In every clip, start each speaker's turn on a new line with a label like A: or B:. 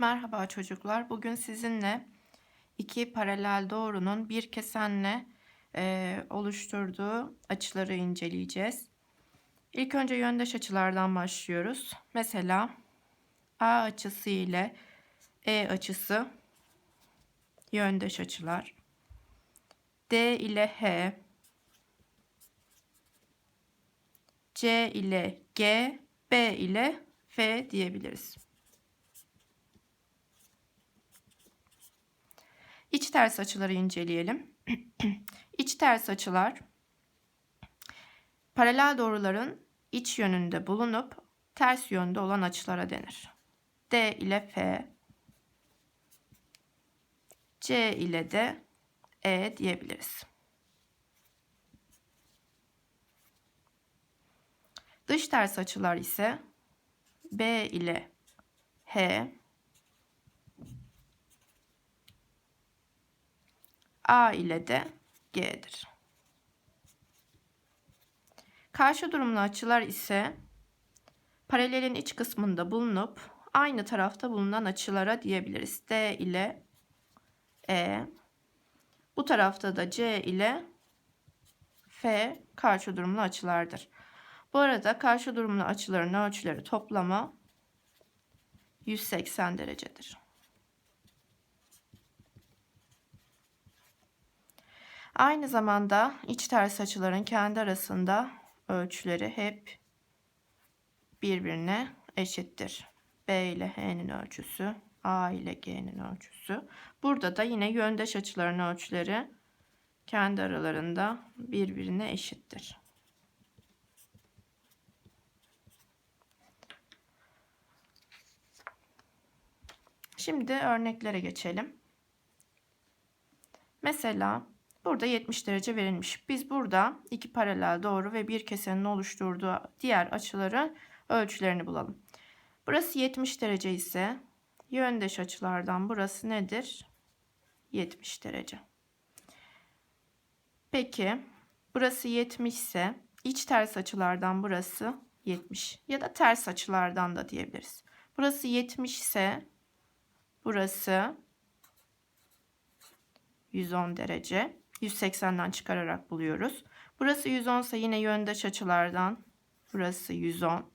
A: Merhaba çocuklar. Bugün sizinle iki paralel doğrunun bir kesenle e, oluşturduğu açıları inceleyeceğiz. İlk önce yöndeş açılardan başlıyoruz. Mesela A açısı ile E açısı yöndeş açılar. D ile H, C ile G, B ile F diyebiliriz. İç ters açıları inceleyelim. İç ters açılar paralel doğruların iç yönünde bulunup ters yönde olan açılara denir. D ile F, C ile de E diyebiliriz. Dış ters açılar ise B ile H, A ile de G'dir. Karşı durumlu açılar ise paralelin iç kısmında bulunup aynı tarafta bulunan açılara diyebiliriz. D ile E. Bu tarafta da C ile F karşı durumlu açılardır. Bu arada karşı durumlu açıların ölçüleri toplamı 180 derecedir. Aynı zamanda iç ters açıların kendi arasında ölçüleri hep birbirine eşittir. B ile H'nin ölçüsü, A ile G'nin ölçüsü. Burada da yine yöndeş açıların ölçüleri kendi aralarında birbirine eşittir. Şimdi örneklere geçelim. Mesela Burada 70 derece verilmiş. Biz burada iki paralel doğru ve bir kesenin oluşturduğu diğer açıların ölçülerini bulalım. Burası 70 derece ise yöndeş açılardan burası nedir? 70 derece. Peki burası 70 ise iç ters açılardan burası 70 ya da ters açılardan da diyebiliriz. Burası 70 ise burası 110 derece. 180'den çıkararak buluyoruz. Burası 110 ise yine yöndeş açılardan burası 110.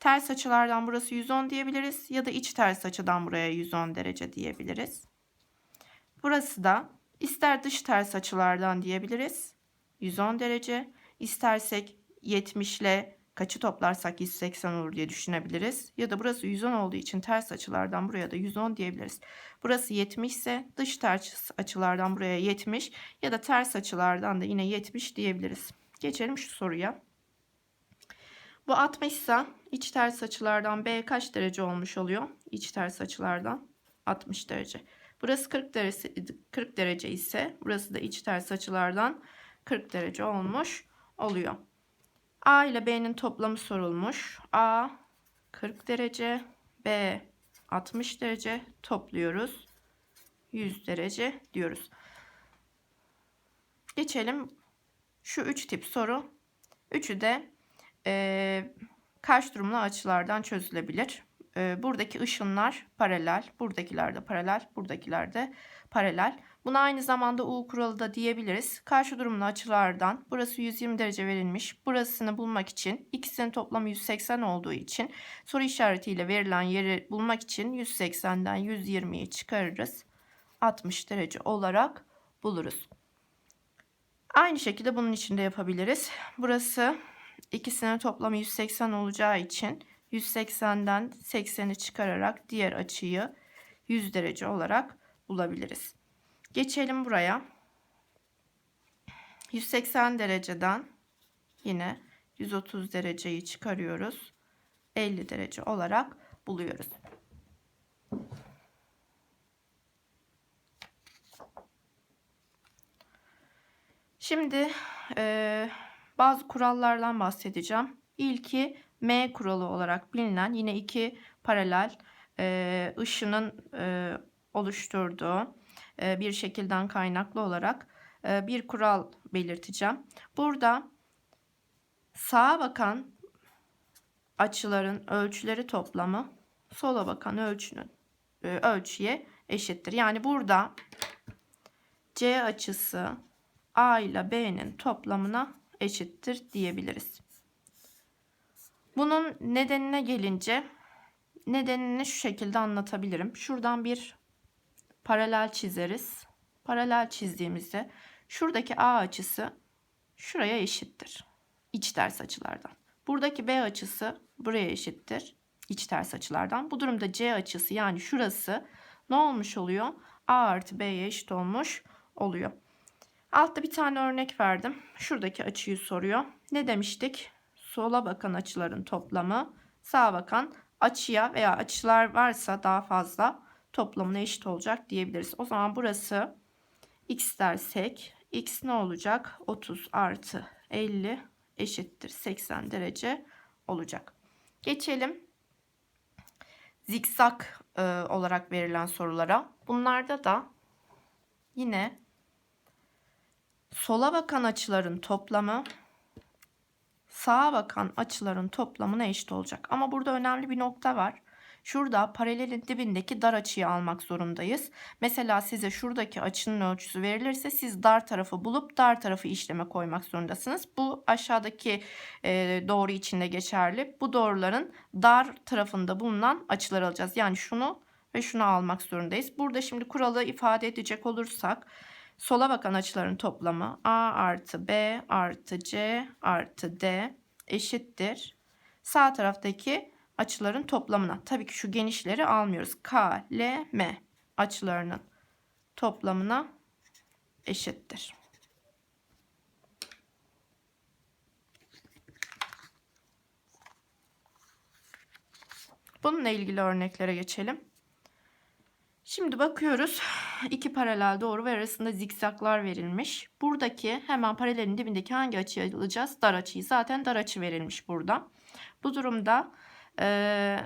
A: Ters açılardan burası 110 diyebiliriz ya da iç ters açıdan buraya 110 derece diyebiliriz. Burası da ister dış ters açılardan diyebiliriz 110 derece. İstersek 70 ile kaçı toplarsak 180 olur diye düşünebiliriz. Ya da burası 110 olduğu için ters açılardan buraya da 110 diyebiliriz. Burası 70 ise dış ters açılardan buraya 70 ya da ters açılardan da yine 70 diyebiliriz. Geçelim şu soruya. Bu 60 ise iç ters açılardan B kaç derece olmuş oluyor? İç ters açılardan 60 derece. Burası 40 derece, 40 derece ise burası da iç ters açılardan 40 derece olmuş oluyor. A ile B'nin toplamı sorulmuş. A 40 derece, B 60 derece topluyoruz. 100 derece diyoruz. Geçelim şu üç tip soru. Üçü de e, karşı durumlu açılardan çözülebilir. E, buradaki ışınlar paralel, buradakiler de paralel, buradakiler de paralel. Buna aynı zamanda U kuralı da diyebiliriz. Karşı durumlu açılardan burası 120 derece verilmiş. Burasını bulmak için ikisinin toplamı 180 olduğu için soru işaretiyle verilen yeri bulmak için 180'den 120'yi çıkarırız. 60 derece olarak buluruz. Aynı şekilde bunun için de yapabiliriz. Burası ikisinin toplamı 180 olacağı için 180'den 80'i çıkararak diğer açıyı 100 derece olarak bulabiliriz. Geçelim buraya. 180 dereceden yine 130 dereceyi çıkarıyoruz. 50 derece olarak buluyoruz. Şimdi e, bazı kurallardan bahsedeceğim. İlki M kuralı olarak bilinen yine iki paralel e, ışının e, oluşturduğu bir şekilden kaynaklı olarak e, bir kural belirteceğim. Burada sağa bakan açıların ölçüleri toplamı sola bakan ölçünün e, ölçüye eşittir. Yani burada C açısı A ile B'nin toplamına eşittir diyebiliriz. Bunun nedenine gelince nedenini şu şekilde anlatabilirim. Şuradan bir paralel çizeriz. Paralel çizdiğimizde şuradaki A açısı şuraya eşittir. İç ters açılardan. Buradaki B açısı buraya eşittir. İç ters açılardan. Bu durumda C açısı yani şurası ne olmuş oluyor? A artı B'ye eşit olmuş oluyor. Altta bir tane örnek verdim. Şuradaki açıyı soruyor. Ne demiştik? Sola bakan açıların toplamı sağa bakan açıya veya açılar varsa daha fazla toplamına eşit olacak diyebiliriz. O zaman burası x dersek x ne olacak? 30 artı 50 eşittir 80 derece olacak. Geçelim zikzak e, olarak verilen sorulara. Bunlarda da yine sola bakan açıların toplamı sağa bakan açıların toplamına eşit olacak. Ama burada önemli bir nokta var. Şurada paralelin dibindeki dar açıyı almak zorundayız. Mesela size şuradaki açının ölçüsü verilirse siz dar tarafı bulup dar tarafı işleme koymak zorundasınız. Bu aşağıdaki e, doğru içinde geçerli. Bu doğruların dar tarafında bulunan açıları alacağız. Yani şunu ve şunu almak zorundayız. Burada şimdi kuralı ifade edecek olursak sola bakan açıların toplamı A artı B artı C artı D eşittir. Sağ taraftaki açıların toplamına. Tabii ki şu genişleri almıyoruz. K, L, M açılarının toplamına eşittir. Bununla ilgili örneklere geçelim. Şimdi bakıyoruz. iki paralel doğru ve arasında zikzaklar verilmiş. Buradaki hemen paralelin dibindeki hangi açıyı alacağız? Dar açıyı. Zaten dar açı verilmiş burada. Bu durumda e,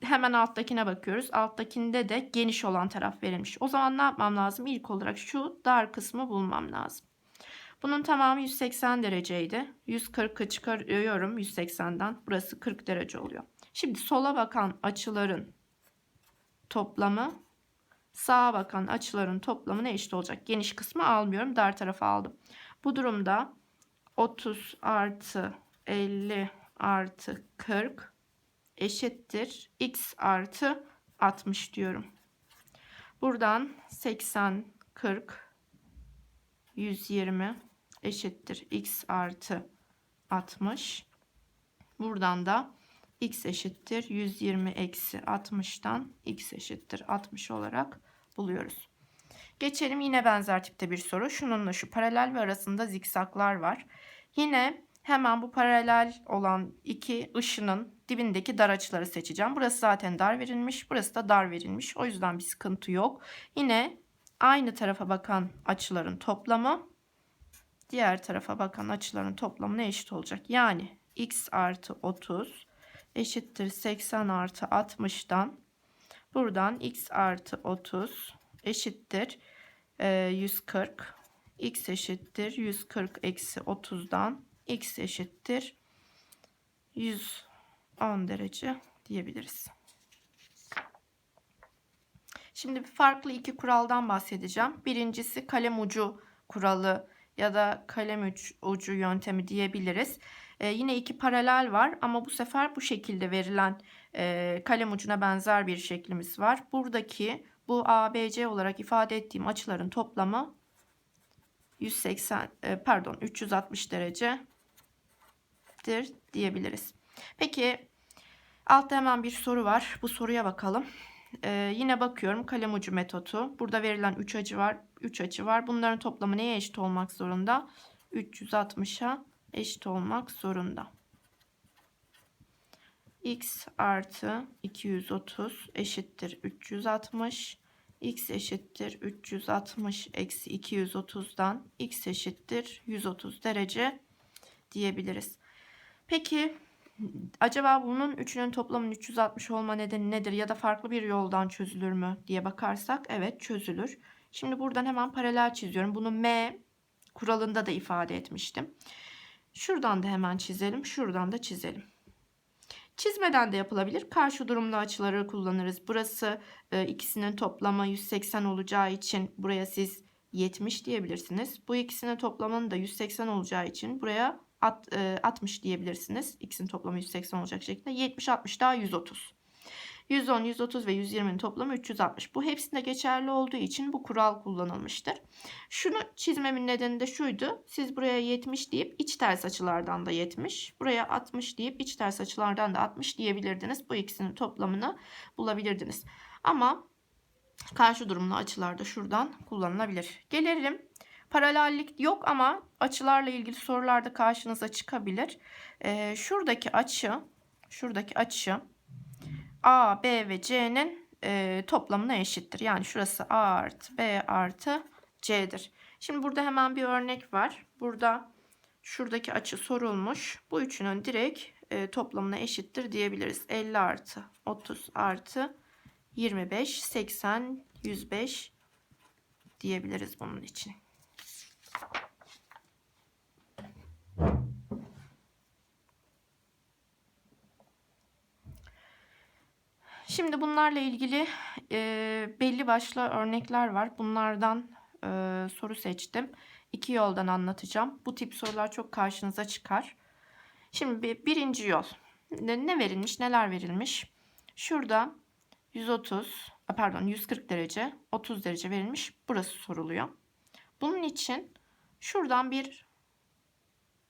A: hemen alttakine bakıyoruz. Alttakinde de geniş olan taraf verilmiş. O zaman ne yapmam lazım? İlk olarak şu dar kısmı bulmam lazım. Bunun tamamı 180 dereceydi. 140'ı çıkarıyorum 180'den. Burası 40 derece oluyor. Şimdi sola bakan açıların toplamı sağa bakan açıların toplamına eşit olacak. Geniş kısmı almıyorum. Dar tarafı aldım. Bu durumda 30 artı 50 artı 40 eşittir. X artı 60 diyorum. Buradan 80, 40, 120 eşittir. X artı 60. Buradan da x eşittir 120 eksi 60'tan x eşittir 60 olarak buluyoruz. Geçelim yine benzer tipte bir soru. Şununla şu paralel ve arasında zikzaklar var. Yine hemen bu paralel olan iki ışının dibindeki dar açıları seçeceğim. Burası zaten dar verilmiş. Burası da dar verilmiş. O yüzden bir sıkıntı yok. Yine aynı tarafa bakan açıların toplamı diğer tarafa bakan açıların toplamına eşit olacak. Yani x artı 30 eşittir 80 artı 60'dan buradan x artı 30 eşittir 140 e, x eşittir 140 eksi 30'dan x eşittir 110 derece diyebiliriz. Şimdi farklı iki kuraldan bahsedeceğim. Birincisi kalem ucu kuralı ya da kalem ucu yöntemi diyebiliriz. E, yine iki paralel var ama bu sefer bu şekilde verilen e, kalem ucuna benzer bir şeklimiz var. Buradaki bu ABC olarak ifade ettiğim açıların toplamı 180 e, pardon 360 derecedir diyebiliriz. Peki altta hemen bir soru var. Bu soruya bakalım. Ee, yine bakıyorum kalem ucu metodu. Burada verilen 3 açı var. 3 açı var. Bunların toplamı neye eşit olmak zorunda? 360'a eşit olmak zorunda. x artı 230 eşittir 360. x eşittir 360 eksi 230'dan x eşittir 130 derece diyebiliriz. Peki acaba bunun üçünün toplamının 360 olma nedeni nedir ya da farklı bir yoldan çözülür mü diye bakarsak evet çözülür. Şimdi buradan hemen paralel çiziyorum. Bunu m kuralında da ifade etmiştim. Şuradan da hemen çizelim. Şuradan da çizelim. Çizmeden de yapılabilir. Karşı durumlu açıları kullanırız. Burası e, ikisinin toplamı 180 olacağı için buraya siz 70 diyebilirsiniz. Bu ikisinin toplamının da 180 olacağı için buraya at, e, 60 diyebilirsiniz. İkisinin toplamı 180 olacak şekilde. 70 60 daha 130. 110, 130 ve 120'nin toplamı 360. Bu hepsinde geçerli olduğu için bu kural kullanılmıştır. Şunu çizmemin nedeni de şuydu. Siz buraya 70 deyip iç ters açılardan da 70. Buraya 60 deyip iç ters açılardan da 60 diyebilirdiniz. Bu ikisinin toplamını bulabilirdiniz. Ama karşı durumlu açılarda şuradan kullanılabilir. Gelelim. Paralellik yok ama açılarla ilgili sorularda karşınıza çıkabilir. Ee, şuradaki açı, şuradaki açı A, B ve C'nin e, toplamına eşittir. Yani şurası A artı B artı C'dir. Şimdi burada hemen bir örnek var. Burada şuradaki açı sorulmuş. Bu üçünün direkt e, toplamına eşittir diyebiliriz. 50 artı 30 artı 25, 80, 105 diyebiliriz bunun için. Şimdi bunlarla ilgili e, belli başlı örnekler var. Bunlardan e, soru seçtim. İki yoldan anlatacağım. Bu tip sorular çok karşınıza çıkar. Şimdi bir, birinci yol. Ne, ne verilmiş, neler verilmiş? Şurada 130, pardon 140 derece, 30 derece verilmiş. Burası soruluyor. Bunun için şuradan bir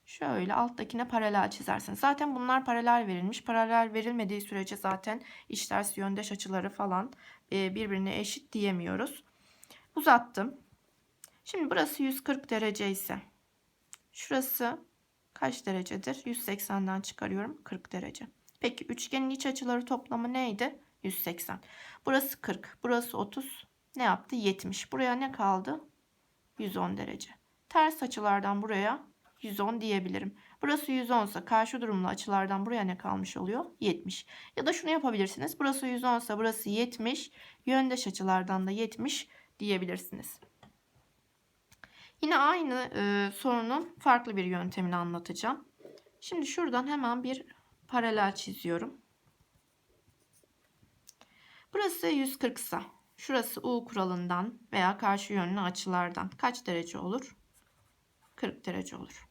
A: Şöyle alttakine paralel çizersiniz. Zaten bunlar paralel verilmiş. Paralel verilmediği sürece zaten iç ters yöndeş açıları falan e, birbirine eşit diyemiyoruz. Uzattım. Şimdi burası 140 derece ise şurası kaç derecedir? 180'den çıkarıyorum 40 derece. Peki üçgenin iç açıları toplamı neydi? 180. Burası 40. Burası 30. Ne yaptı? 70. Buraya ne kaldı? 110 derece. Ters açılardan buraya 110 diyebilirim. Burası 110 ise karşı durumlu açılardan buraya ne kalmış oluyor? 70. Ya da şunu yapabilirsiniz. Burası 110 ise burası 70. Yöndeş açılardan da 70 diyebilirsiniz. Yine aynı e, sorunun farklı bir yöntemini anlatacağım. Şimdi şuradan hemen bir paralel çiziyorum. Burası 140 ise şurası U kuralından veya karşı yönlü açılardan kaç derece olur? 40 derece olur.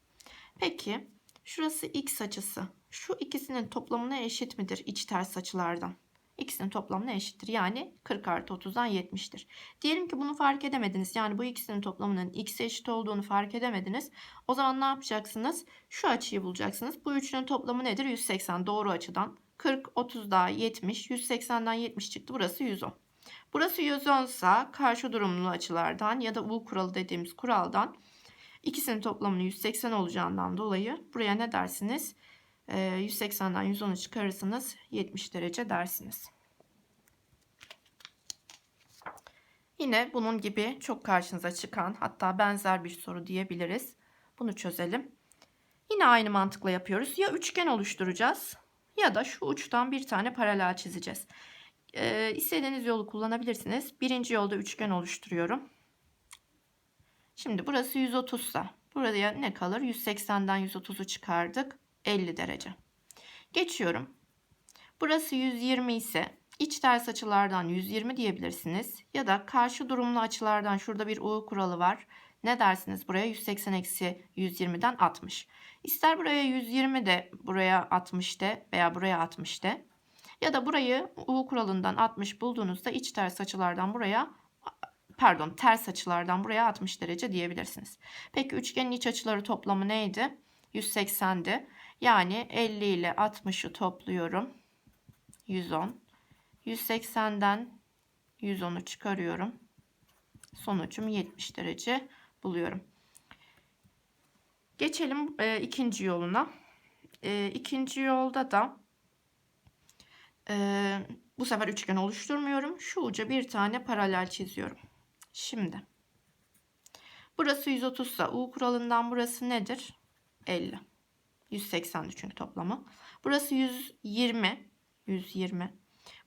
A: Peki şurası x açısı. Şu ikisinin toplamına eşit midir iç ters açılardan? İkisinin toplamına eşittir. Yani 40 artı 30'dan 70'tir. Diyelim ki bunu fark edemediniz. Yani bu ikisinin toplamının x'e eşit olduğunu fark edemediniz. O zaman ne yapacaksınız? Şu açıyı bulacaksınız. Bu üçünün toplamı nedir? 180 doğru açıdan. 40, 30 daha 70. 180'den 70 çıktı. Burası 110. Burası 110 ise karşı durumlu açılardan ya da U kuralı dediğimiz kuraldan İkisinin toplamının 180 olacağından dolayı buraya ne dersiniz? 180'den 110'u çıkarırsınız 70 derece dersiniz. Yine bunun gibi çok karşınıza çıkan hatta benzer bir soru diyebiliriz. Bunu çözelim. Yine aynı mantıkla yapıyoruz. Ya üçgen oluşturacağız ya da şu uçtan bir tane paralel çizeceğiz. Ee, istediğiniz yolu kullanabilirsiniz. Birinci yolda üçgen oluşturuyorum. Şimdi burası 130 ise buraya ne kalır? 180'den 130'u çıkardık. 50 derece. Geçiyorum. Burası 120 ise iç ters açılardan 120 diyebilirsiniz. Ya da karşı durumlu açılardan şurada bir U kuralı var. Ne dersiniz buraya? 180 eksi 120'den 60. İster buraya 120 de buraya 60 de veya buraya 60 de. Ya da burayı U kuralından 60 bulduğunuzda iç ters açılardan buraya pardon ters açılardan buraya 60 derece diyebilirsiniz. Peki üçgenin iç açıları toplamı neydi? 180'di. Yani 50 ile 60'ı topluyorum. 110. 180'den 110'u çıkarıyorum. Sonucum 70 derece buluyorum. Geçelim e, ikinci yoluna. E, ikinci yolda da e, bu sefer üçgen oluşturmuyorum. Şu uca bir tane paralel çiziyorum. Şimdi burası 130 ise U kuralından burası nedir? 50. 180'di çünkü toplamı. Burası 120. 120.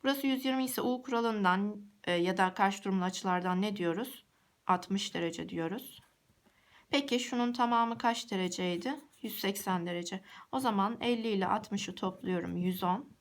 A: Burası 120 ise U kuralından e, ya da karşı durumlu açılardan ne diyoruz? 60 derece diyoruz. Peki şunun tamamı kaç dereceydi? 180 derece. O zaman 50 ile 60'ı topluyorum 110.